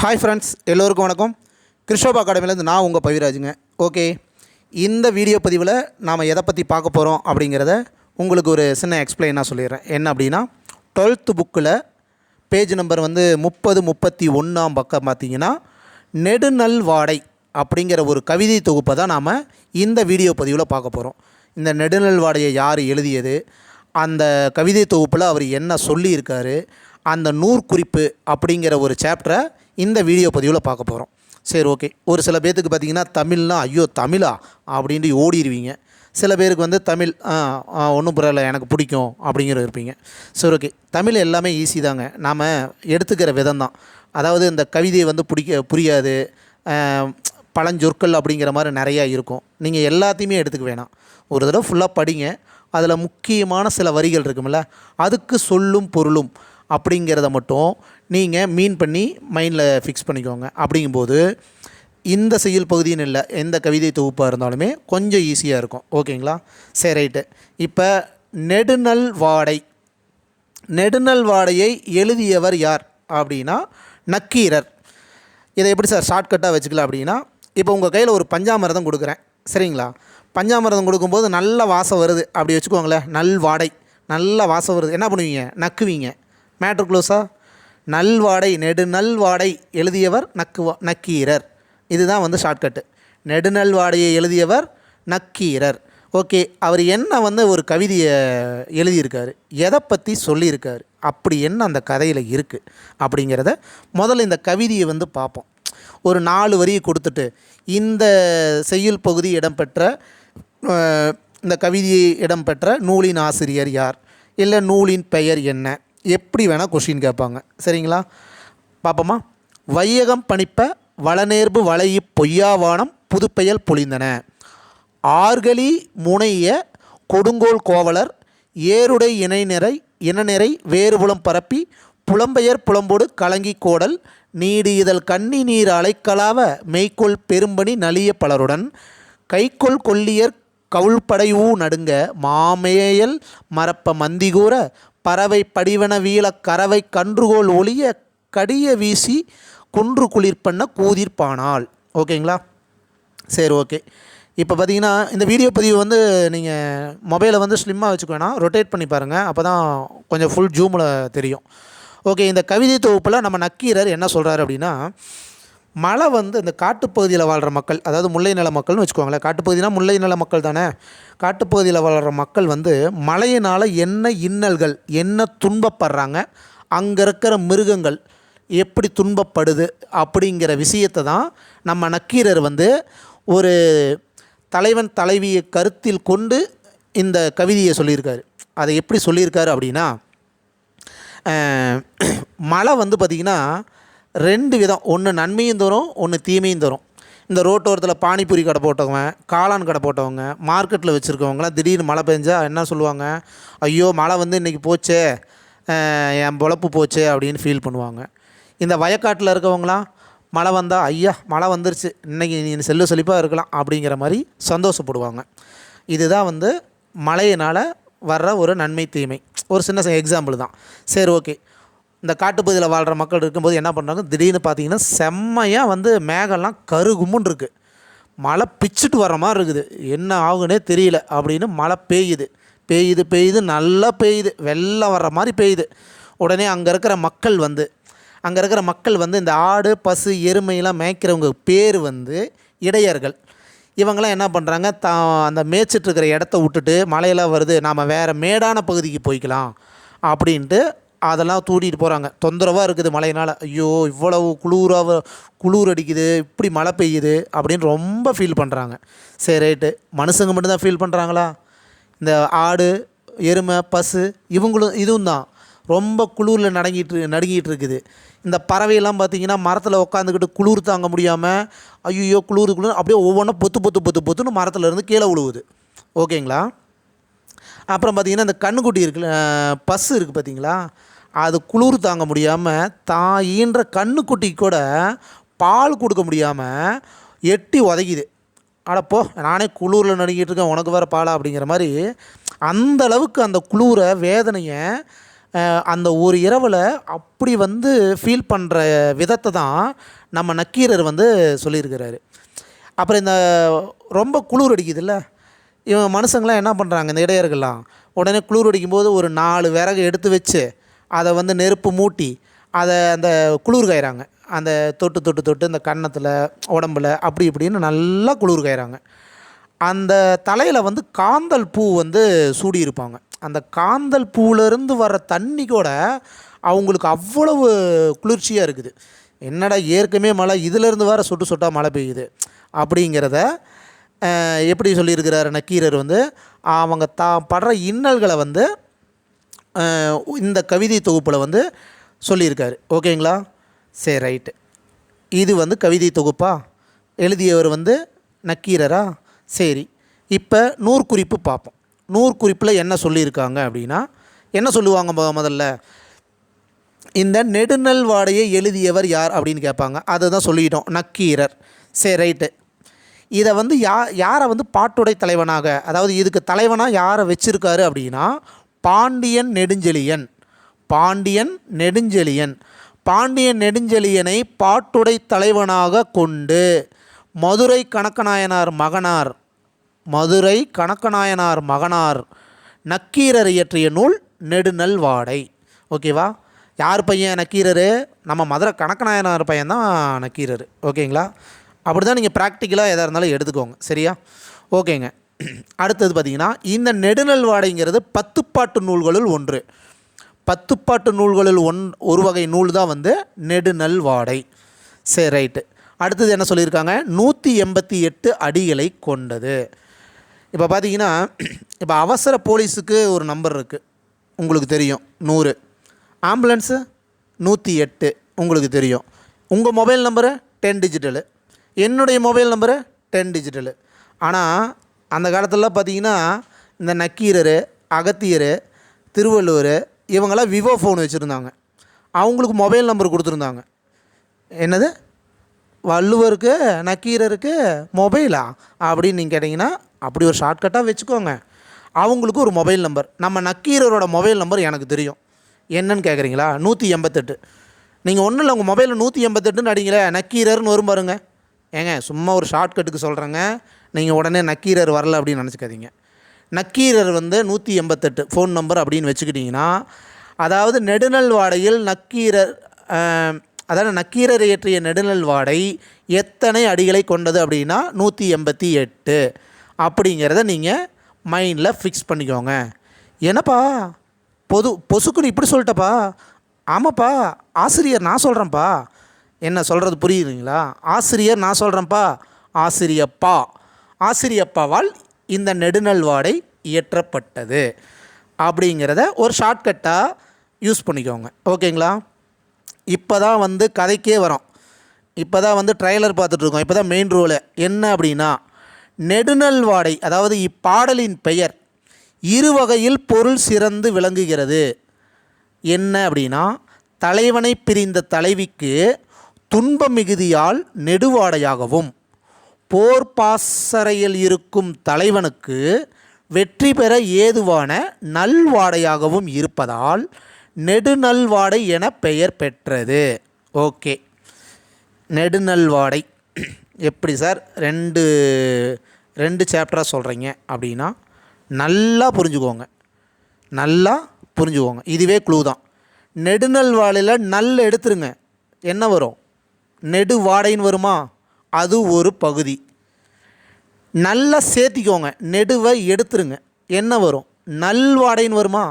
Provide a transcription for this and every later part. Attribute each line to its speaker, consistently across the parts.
Speaker 1: Hi friends எல்லோருக்கும் வணக்கம். கிருஷ்ணோபா அகாடமிலேருந்து நான் உங்கள் பவிராஜுங்க. ஓகே இந்த வீடியோ பதிவில் நாம் எதை பற்றி பார்க்க போகிறோம் அப்படிங்கிறத உங்களுக்கு ஒரு சின்ன எக்ஸ்பிளைனாக சொல்லிடுறேன். என்ன அப்படின்னா டுவெல்த்து புக்கில் பேஜ் நம்பர் வந்து முப்பது முப்பத்தி ஒன்றாம் பக்கம் பார்த்தீங்கன்னா நெடுநல் வாடை அப்படிங்கிற ஒரு கவிதை தொகுப்பை தான் நாம் இந்த வீடியோ பதிவில் பார்க்க போகிறோம் இந்த நெடுநல் வாடையை யார் எழுதியது அந்த கவிதை தொகுப்பில் அவர் என்ன சொல்லியிருக்காரு அந்த நூற்குறிப்பு அப்படிங்கிற ஒரு சாப்டரை இந்த வீடியோ பதிவில் பார்க்க போகிறோம் சரி ஓகே ஒரு சில பேர்த்துக்கு பார்த்தீங்கன்னா தமிழ்னா ஐயோ தமிழா? அப்படின்ட்டு ஓடிடுவீங்க சில பேருக்கு வந்து தமிழ் ஒன்றும் பரவாயில்ல எனக்கு பிடிக்கும் அப்படிங்கிற இருப்பீங்க. சரி ஓகே தமிழ் எல்லாமே ஈஸி தாங்க. நாம் எடுத்துக்கிற விதம் தான். அதாவது இந்த கவிதையை வந்து பிடிக்க புரியாது. பழஞ்சொற்கள் அப்படிங்கிற மாதிரி நிறையா இருக்கும். நீங்கள் எல்லாத்தையுமே எடுத்துக்க வேணாம். ஒரு தடவை ஃபுல்லாக படிங்க. அதில் முக்கியமான சில வரிகள் இருக்கும்ல அதுக்கு சொல்லும் பொருளும். அப்படிங்கிறத மட்டும் நீங்கள் மீன் பண்ணி மைண்டில் ஃபிக்ஸ் பண்ணிக்கோங்க. அப்படிங்கும்போது இந்த செயல் பகுதின்னு இல்லை எந்த கவிதை தொகுப்பாக இருந்தாலுமே கொஞ்சம் ஈஸியாக இருக்கும். ஓகேங்களா சரி ரைட்டு இப்போ நெடுநல் வாடை. நெடுநல் வாடையை எழுதியவர் யார்? அப்படின்னா நக்கீரர். இதை எப்படி சார் ஷார்ட்கட்டாக வச்சுக்கலாம் அப்படின்னா இப்போ உங்கள் கையில் ஒரு பஞ்சாமிரதம் கொடுக்குறேன். சரிங்களா? பஞ்சாமிரதம் கொடுக்கும்போது நல்ல வாசம் வருது. அப்படி வச்சுக்கோங்களேன் நல் வாடை. நல்ல வாசம் வருது. என்ன பண்ணுவீங்க? நக்குவீங்க. மேட்ரு க்ளோஸா நல்வாடை நெடுநல்வாடை எழுதியவர் நக்குவா நக்கீரர். இதுதான் வந்து ஷார்ட்கட்டு நெடுநல்வாடையை எழுதியவர் நக்கீரர். ஓகே அவர் என்ன வந்து ஒரு கவிதையை எழுதியிருக்காரு? எதை பற்றி சொல்லியிருக்காரு? அப்படி என்ன அந்த கதையில் இருக்குது அப்படிங்கிறத முதல்ல இந்த கவிதையை வந்து பார்ப்போம். ஒரு நாலு வரியை கொடுத்துட்டு இந்த செய்யுள் பகுதி இடம்பெற்ற இந்த கவிதையை இடம்பெற்ற நூலின் ஆசிரியர் யார்? இல்லை நூலின் பெயர் என்ன? எப்படி வேணால் கொஷின் கேட்பாங்க. சரிங்களா? பார்ப்போமா வையகம் பணிப்ப வளநேர்பு வளையி பொய்யாவானம் புதுப்பெயல் பொழிந்தன. ஆர்கலி முனைய கொடுங்கோல் கோவலர் ஏருடை இணைநிறை இனநிறை வேறுபுலம் பரப்பி புலம்பெயர் புலம்போடு கலங்கி கோடல் நீடு இதழ் கண்ணி நீர் அலைக்கலாவ மெய்க்கொள் பெரும்பணி நலிய பலருடன் கைக்கொள் கொல்லியர் கவுள்படையூ நடுங்க மாமேயல் மரப்ப மந்திகூற பறவை படிவன வீழ கறவை கன்றுகோல் ஒளிய கடிய வீசி குன்று குளிர்பண்ண கூதிர்ப்பானால் ஓகேங்களா? சரி ஓகே. இப்போ பார்த்தீங்கன்னா இந்த வீடியோ பதிவு வந்து நீங்கள் மொபைலை வந்து ஸ்லிம்மாக வச்சுக்க ரொட்டேட் பண்ணி பாருங்கள் அப்போ தான் கொஞ்சம் ஃபுல் ஜூமில் தெரியும். ஓகே இந்த கவிதை தொகுப்பில் நம்ம நக்கீரர் என்ன சொல்கிறாரு அப்படின்னா மழை வந்து இந்த காட்டுப்பகுதியில் வாழ்கிற மக்கள் அதாவது முல்லை நில மக்கள்னு வச்சுக்கோங்களேன் காட்டுப்பகுதினா முல்லை நில மக்கள் தானே? காட்டுப்பகுதியில் வாழ்கிற மக்கள் வந்து மழையினால் என்ன இன்னல்கள் என்ன துன்பப்படுறாங்க அங்கே இருக்கிற மிருகங்கள் எப்படி துன்பப்படுது அப்படிங்கிற விஷயத்தை தான் நம்ம நக்கீரர் வந்து ஒரு தலைவன் தலைவியை கருத்தில் கொண்டு இந்த கவிதையை சொல்லியிருக்காரு. அதை எப்படி சொல்லியிருக்காரு அப்படின்னா மழை வந்து பார்த்திங்கன்னா ரெண்டு விதம். ஒன்று நன்மையும் தரும் ஒன்று தீமையும் தரும். இந்த ரோட்டோரத்தில் பானிபூரி கடை போட்டவங்க காளான் கடை போட்டவங்க மார்க்கெட்டில் வச்சுருக்கவங்களாம் திடீர்னு மழை பெஞ்சால் என்ன சொல்லுவாங்க? ஐயோ மழை வந்து இன்றைக்கி போச்சே என் பொழப்பு போச்சே அப்படின்னு ஃபீல் பண்ணுவாங்க. இந்த வயக்காட்டில் இருக்கவங்களாம் மழை வந்தால் ஐயா மழை வந்துருச்சு இன்றைக்கி நீ செல்லு செழிப்பாக இருக்கலாம் அப்படிங்கிற மாதிரி சந்தோஷப்படுவாங்க. இதுதான் வந்து மழையினால் வர்ற ஒரு நன்மை தீமை. ஒரு சின்ன எக்ஸாம்பிள் தான். சரி ஓகே இந்த காட்டுப்பகுதியில் வாழ்கிற மக்கள் இருக்கும்போது என்ன பண்ணுறாங்க திடீர்னு பார்த்தீங்கன்னா செம்மையாக வந்து மேகம்லாம் கருகுமுன்னு இருக்குது மழை பிச்சுட்டு வர்ற மாதிரி இருக்குது. என்ன ஆகுனே தெரியல. அப்படின்னு மழை பெய்யுது. பெய்யுது பெய்யுது நல்லா பெய்யுது. வெள்ளம் வர்ற மாதிரி பெய்யுது. உடனே அங்கே இருக்கிற மக்கள் வந்து அங்கே இருக்கிற மக்கள் வந்து இந்த ஆடு பசு எருமையெல்லாம் மேய்க்கிறவங்க பேர் வந்து இடையர்கள். இவங்களாம் என்ன பண்ணுறாங்க தா அந்த மேய்ச்சிட்ருக்கிற இடத்த விட்டுட்டு மழையெல்லாம் வருது. நாம் வேறு மேடான பகுதிக்கு போய்க்கலாம். அப்படின்ட்டு அதெல்லாம் தூண்டிட்டு போகிறாங்க தொந்தரவாக இருக்குது மழையினால். ஐயோ இவ்வளவு குளிராக குளிர் அடிக்குது இப்படி மழை பெய்யுது அப்படின்னு ரொம்ப ஃபீல் பண்ணுறாங்க சரி ரைட்டு மனுஷங்க மட்டும்தான் ஃபீல் பண்ணுறாங்களா இந்த ஆடு எருமை பசு இவங்களும் இதுவும் தான் ரொம்ப குளிரில் நடங்கிட்டு நடுங்கிட்டு இருக்குது. இந்த பறவையெல்லாம் பார்த்தீங்கன்னா மரத்தில் உட்காந்துக்கிட்டு குளிர் தாங்க முடியாமல் ஐயோ குளிர் குளிர் அப்படியே ஒவ்வொன்றும் பொத்து பொத்து பொத்து பொத்துன்னு மரத்தில் இருந்து கீழே விழுவுது ஓகேங்களா? அப்புறம் பார்த்தீங்கன்னா இந்த கண்ணுக்குட்டி இருக்குல்ல அஹ், பசு இருக்குது பார்த்தீங்களா? அது குளிர் தாங்க முடியாமல் தான் ஈன்ற கண்ணுக்குட்டி கூட பால் கொடுக்க முடியாமல் எட்டி உதைக்குது. அடப்போ நானே குளூரில் நடுங்கிட்டு இருக்கேன் உனக்கு வேறு பாலா அப்படிங்கிற மாதிரி அந்த அளவுக்கு அந்த குளூரை வேதனையை அந்த ஒரு இரவில் அப்படி வந்து ஃபீல் பண்ணுற விதத்தை தான் நம்ம நக்கீரர் வந்து சொல்லியிருக்கிறாரு. அப்புறம் இந்த ரொம்ப குளிர் அடிக்குதுல்ல? இவன் மனுஷங்களாம் என்ன பண்ணுறாங்க இந்த இடையர்கள்லாம்? உடனே குளிர் அடிக்கும்போது ஒரு நாலு விறகு எடுத்து வச்சு அதை வந்து நெருப்பு மூட்டி அதை அந்த குளிர் காயிறாங்க அந்த தொட்டு தொட்டு தொட்டு இந்த கன்னத்தில் உடம்புல அப்படி இப்படின்னு நல்லா குளிர் காயிறாங்க அந்த தலையில் வந்து காந்தல் பூ வந்து சூடியிருப்பாங்க. அந்த காந்தல் பூவிலேருந்து வர்ற தண்ணி கூட அவங்களுக்கு அவ்வளவு குளிர்ச்சியாக இருக்குது. என்னடா ஏற்கனவே மழை இதிலேருந்து வேறு சொட்டு சொட்டாக மழை பெய்யுது. அப்படிங்கிறத எப்படி சொல்லியிருக்கிறாரு நக்கீரர் வந்து அவங்க தான் படுற இன்னல்களை வந்து இந்த கவிதை தொகுப்பில் வந்து சொல்லியிருக்காரு. ஓகேங்களா? சரி ரைட்டு. இது வந்து கவிதை தொகுப்பா? எழுதியவர் வந்து நக்கீரரா சரி. இப்போ நூற்குறிப்பு பார்ப்போம் நூற்குறிப்பில் என்ன சொல்லியிருக்காங்க அப்படின்னா என்ன சொல்லுவாங்க முதல்ல? இந்த நெடுநல் வாடையை எழுதியவர் யார் அப்படின்னு கேட்பாங்க. அதை தான் சொல்லிட்டோம் நக்கீரர் சரி ரைட்டு. இதை வந்து யா யாரை வந்து பாட்டுடை தலைவனாக அதாவது இதுக்கு தலைவனாக யாரை வச்சுருக்காரு அப்படின்னா பாண்டியன் நெடுஞ்செழியன். பாண்டியன் நெடுஞ்செழியன். பாண்டியன் நெடுஞ்செழியனை பாட்டுடை தலைவனாக கொண்டு மதுரை கணக்கநாயனார் மகனார் மதுரை கணக்கநாயனார் மகனார் நக்கீரர் இயற்றிய நூல் நெடுநல் வாடை ஓகேவா? யார் பையன் நக்கீரர்? நம்ம மதுரை கணக்கநாயனார் பையன் தான் நக்கீரர். ஓகேங்களா? அப்படி தான் நீங்கள் ப்ராக்டிக்கலாக எதாக இருந்தாலும் எடுத்துக்கோங்க. சரியா? ஓகேங்க. அடுத்தது பார்த்தீங்கன்னா இந்த நெடுநல் வாடைங்கிறது பத்துப்பாட்டு நூல்களுள் ஒன்று. பத்துப்பாட்டு நூல்களில் ஒன் ஒரு வகை நூல் தான் வந்து நெடுநல் வாடை. சரி ரைட்டு அடுத்தது என்ன சொல்லியிருக்காங்க? நூற்றி எண்பத்தி எட்டு அடிகளை கொண்டது. இப்போ பார்த்தீங்கன்னா இப்போ அவசர போலீஸுக்கு ஒரு நம்பர் இருக்குது உங்களுக்கு தெரியும். நூறு. ஆம்புலன்ஸு நூற்றி எட்டு. உங்களுக்கு தெரியும். உங்கள் மொபைல் நம்பரு டென் டிஜிட்டலு என்னுடைய மொபைல் நம்பரு டென் டிஜிட்டலு ஆனால் அந்த காலத்திலலாம் பார்த்தீங்கன்னா இந்த நக்கீரர் அகத்தியர் திருவள்ளுவர் இவங்களாம் விவோ ஃபோன் வச்சுருந்தாங்க. அவங்களுக்கு மொபைல் நம்பர் கொடுத்துருந்தாங்க. என்னது? வள்ளுவருக்கு நக்கீரருக்கு மொபைலா அப்படின்னு நீங்கள் கேட்டிங்கன்னா அப்படி ஒரு ஷார்ட்கட்டாக வச்சுக்கோங்க. அவங்களுக்கு ஒரு மொபைல் நம்பர் நம்ம நக்கீரரோட மொபைல் நம்பர் எனக்கு தெரியும். என்னன்னு கேட்குறீங்களா நூற்றி எண்பத்தெட்டு. நீங்கள் ஒன்றும் இல்லை உங்கள் மொபைலில் நூற்றி எண்பத்தெட்டுன்னு அடிங்களே நக்கீரர்னு வரும் பாருங்கள் ஏங்க சும்மா ஒரு ஷார்ட்கட்டுக்கு சொல்கிறேங்க நீங்கள் உடனே நக்கீரர் வரல அப்படின்னு நினச்சிக்காதீங்க. நக்கீரர் வந்து நூற்றி எண்பத்தெட்டு ஃபோன் நம்பர் அப்படின்னு வச்சுக்கிட்டிங்கன்னா அதாவது நெடுநல் வாடையில் நக்கீரர் அதாவது நக்கீரர் இயற்றிய நெடுநல் வாடை எத்தனை அடிகளை கொண்டது அப்படின்னா நூற்றி எண்பத்தி எட்டு. அப்படிங்கிறத நீங்கள் மைண்டில் ஃபிக்ஸ் பண்ணிக்கோங்க. என்னப்பா? பொது பொசுக்குன்னு இப்படி சொல்லிட்டப்பா? ஆமாப்பா ஆசிரியர் நான் சொல்கிறேன்ப்பா என்ன சொல்கிறது புரியுதுங்களா? ஆசிரியர் நான் சொல்கிறேன்ப்பா ஆசிரியப்பா. ஆசிரியப்பாவால் இந்த நெடுநல் வாடை இயற்றப்பட்டது. அப்படிங்கிறத ஒரு ஷார்ட்கட்டாக யூஸ் பண்ணிக்கோங்க. ஓகேங்களா? இப்போ தான் வந்து கதைக்கே வரோம். இப்போ தான் வந்து ட்ரைலர் பார்த்துட்ருக்கோம் இப்போ தான் மெயின் ரோலு என்ன அப்படின்னா நெடுநல் வாடை அதாவது இப்பாடலின் பெயர் இரு வகையில் பொருள் சிறந்து விளங்குகிறது. என்ன அப்படின்னா தலைவனை பிரிந்த தலைவிக்கு துன்ப மிகுதியால் நெடுவாடையாகவும். போர் பாசறையில் இருக்கும் தலைவனுக்கு வெற்றி பெற ஏதுவான நல்வாடையாகவும் இருப்பதால் நெடுநல்வாடை என பெயர் பெற்றது. ஓகே. நெடுநல்வாடை. எப்படி சார்? ரெண்டு ரெண்டு சாப்டராக சொல்கிறீங்க அப்படின்னா நல்லா புரிஞ்சுக்கோங்க. நல்லா புரிஞ்சுக்கோங்க. இதுவே க்ளூ தான். நெடுநல்வாடையில் நல் எடுத்துருங்க. என்ன வரும்? நெடு வாடைன்னு வருமா? அது ஒரு பகுதி. நல்லா சேர்த்திக்கோங்க. நெடுவை எடுத்துருங்க. என்ன வரும்? நல்வாடைன்னு வருமா?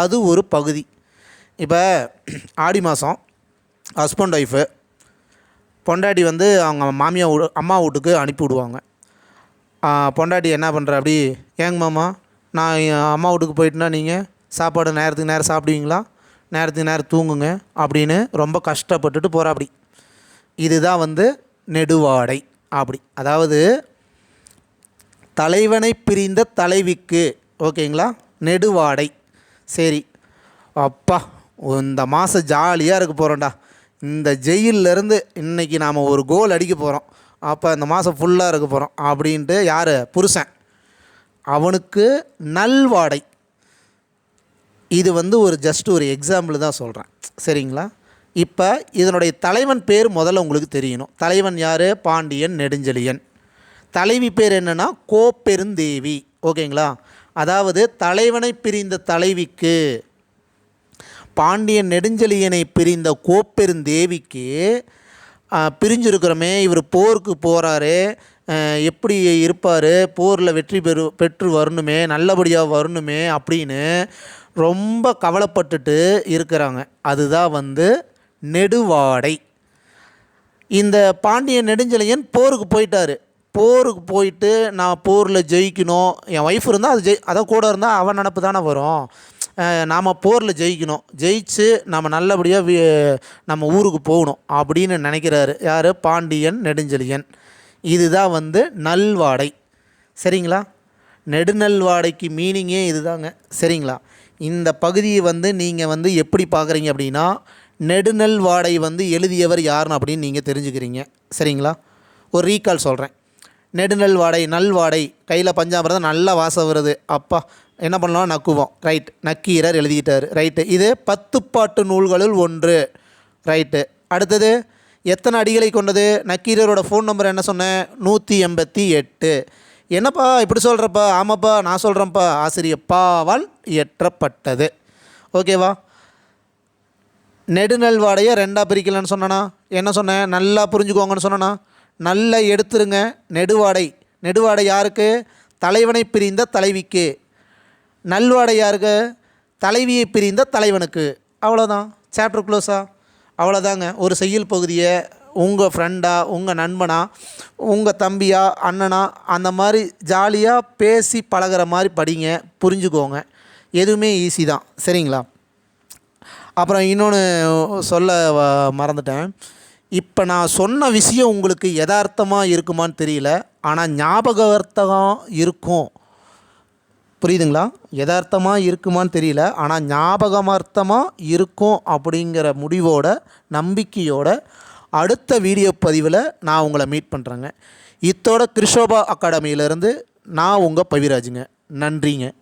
Speaker 1: அது ஒரு பகுதி. இப்போ ஆடி மாதம் ஹஸ்பண்ட் ஒய்ஃபு பொண்டாட்டி வந்து அவங்க மாமியா வீடு அம்மா வீட்டுக்கு அனுப்பி விடுவாங்க. பொண்டாட்டி என்ன பண்ணுற அப்படி ஏங்க மாமா நான் என் அம்மா வீட்டுக்கு போயிட்டுனா நீங்கள் சாப்பாடு நேரத்துக்கு நேரம் சாப்பிடுவீங்களா? நேரத்துக்கு நேரம் தூங்குங்க அப்படின்னு ரொம்ப கஷ்டப்பட்டுட்டு போகிறா அப்படி. இதுதான் வந்து நெடுவாடை. அப்படி. அதாவது தலைவனை பிரிந்த தலைவிக்கு ஓகேங்களா? நெடுவாடை. சரி. அப்பா இந்த மாதம் ஜாலியாக இருக்க போகிறோம்டா இந்த ஜெயிலிருந்து இன்னைக்கு நாம் ஒரு கோல் அடிக்க போகிறோம் அப்போ இந்த மாதம் ஃபுல்லாக இருக்க போகிறோம் அப்படின்ட்டு யார்? புருஷன். அவனுக்கு நல்வாடை. இது வந்து ஒரு ஜஸ்ட் ஒரு எக்ஸாம்பிள் தான் சொல்கிறேன் சரிங்களா? இப்போ இதனுடைய தலைவன் பேர் முதல்ல உங்களுக்கு தெரியணும். தலைவன் யார்? பாண்டியன் நெடுஞ்செழியன். தலைவி பேர் என்னென்னா கோப்பெருந்தேவி. ஓகேங்களா? அதாவது தலைவனை பிரிந்த தலைவிக்கு பாண்டியன் நெடுஞ்செழியனை பிரிந்த கோப்பெருந்தேவிக்கு பிரிஞ்சிருக்கிறோமே இவர் போருக்கு போகிறாரு எப்படி இருப்பார்? போரில் வெற்றி பெறு பெற்று வரணுமே நல்லபடியாக வரணுமே அப்படின்னு ரொம்ப கவலைப்பட்டுட்டு இருக்கிறாங்க. அதுதான் வந்து நெடுவாடை. இந்த பாண்டிய நெடுஞ்செழியன் போருக்கு போயிட்டார். போருக்கு போயிட்டு நான் போரில் ஜெயிக்கணும். என் ஒய்ஃப் இருந்தால் அது ஜெய் அதை கூட இருந்தால் அவன் நினப்பு தானே வரும். நாம் போரில் ஜெயிக்கணும். ஜெயிச்சு நம்ம நல்லபடியாக வி நம்ம ஊருக்கு போகணும் அப்படின்னு நினைக்கிறாரு. யார்? பாண்டியன் நெடுஞ்செழியன். இதுதான் வந்து நல்வாடை. சரிங்களா? நெடுநல்வாடைக்கு மீனிங்கே இதுதாங்க. சரிங்களா? இந்த பகுதியை வந்து நீங்கள் வந்து எப்படி பார்க்குறீங்க அப்படின்னா நெடுநல் வாடை வந்து எழுதியவர் யாருன்னு அப்படின்னு நீங்கள் தெரிஞ்சுக்கிறீங்க. சரிங்களா? ஒரு ரீகால் சொல்கிறேன் நெடுநல் வாடை நல் வாடை கையில் பஞ்சாமிரதம் நல்லா வாசம் வருது. அப்பா என்ன பண்ணலாம்? நக்குவோம். ரைட் நக்கீரர் எழுதிக்கிட்டார் ரைட்டு இது பத்துப்பாட்டு நூல்களுள் ஒன்று. ரைட்டு அடுத்தது எத்தனை அடிகளை கொண்டது? நக்கீரரோட ஃபோன் நம்பர் என்ன சொன்னேன்? நூற்றி எண்பத்தி எட்டு. என்னப்பா இப்படி சொல்கிறப்பா ஆமாப்பா நான் சொல்கிறேன்ப்பா ஆசிரியப்பாவால் இயற்றப்பட்டது. ஓகேவா நெடுநல்வாடையை ரெண்டாக பிரிக்கலன்னு சொன்னனா? என்ன சொன்னேன் நல்லா புரிஞ்சுக்கோங்கன்னு சொன்னனா? நல்லா எடுத்துருங்க. நெடுவாடை. நெடுவாடை யாருக்கு? தலைவனை பிரிந்த தலைவிக்கு. நல்வாடை யாருக்கு? தலைவியை பிரிந்த தலைவனுக்கு. அவ்வளோதான். சாப்டர் க்ளோஸா அவ்வளோதாங்க. ஒரு செய்யுள் பகுதியை உங்கள் ஃப்ரெண்டாக உங்கள் நண்பனா உங்கள் தம்பியா அண்ணனா அந்த மாதிரி ஜாலியாக பேசி பழகுற மாதிரி படிங்க. புரிஞ்சுக்கோங்க. எதுவுமே ஈஸி தான். சரிங்களா? அப்புறம் இன்னொன்று சொல்ல வ- மறந்துட்டேன். இப்போ நான் சொன்ன விஷயம் உங்களுக்கு யதார்த்தமாக இருக்குமான்னு தெரியல. ஆனால் ஞாபகார்த்தகம் இருக்கும். புரியுதுங்களா? யதார்த்தமாக இருக்குமான்னு தெரியல. ஆனால் ஞாபகமார்த்தமாக இருக்கும் அப்படிங்கிற முடிவோட நம்பிக்கையோட அடுத்த வீடியோ பதிவில் நான் உங்களை மீட் பண்ணுறேங்க இத்தோட கிருஷோபா அகாடமியிலேருந்து நான் உங்கள் பவிராஜுங்க. நன்றிங்க.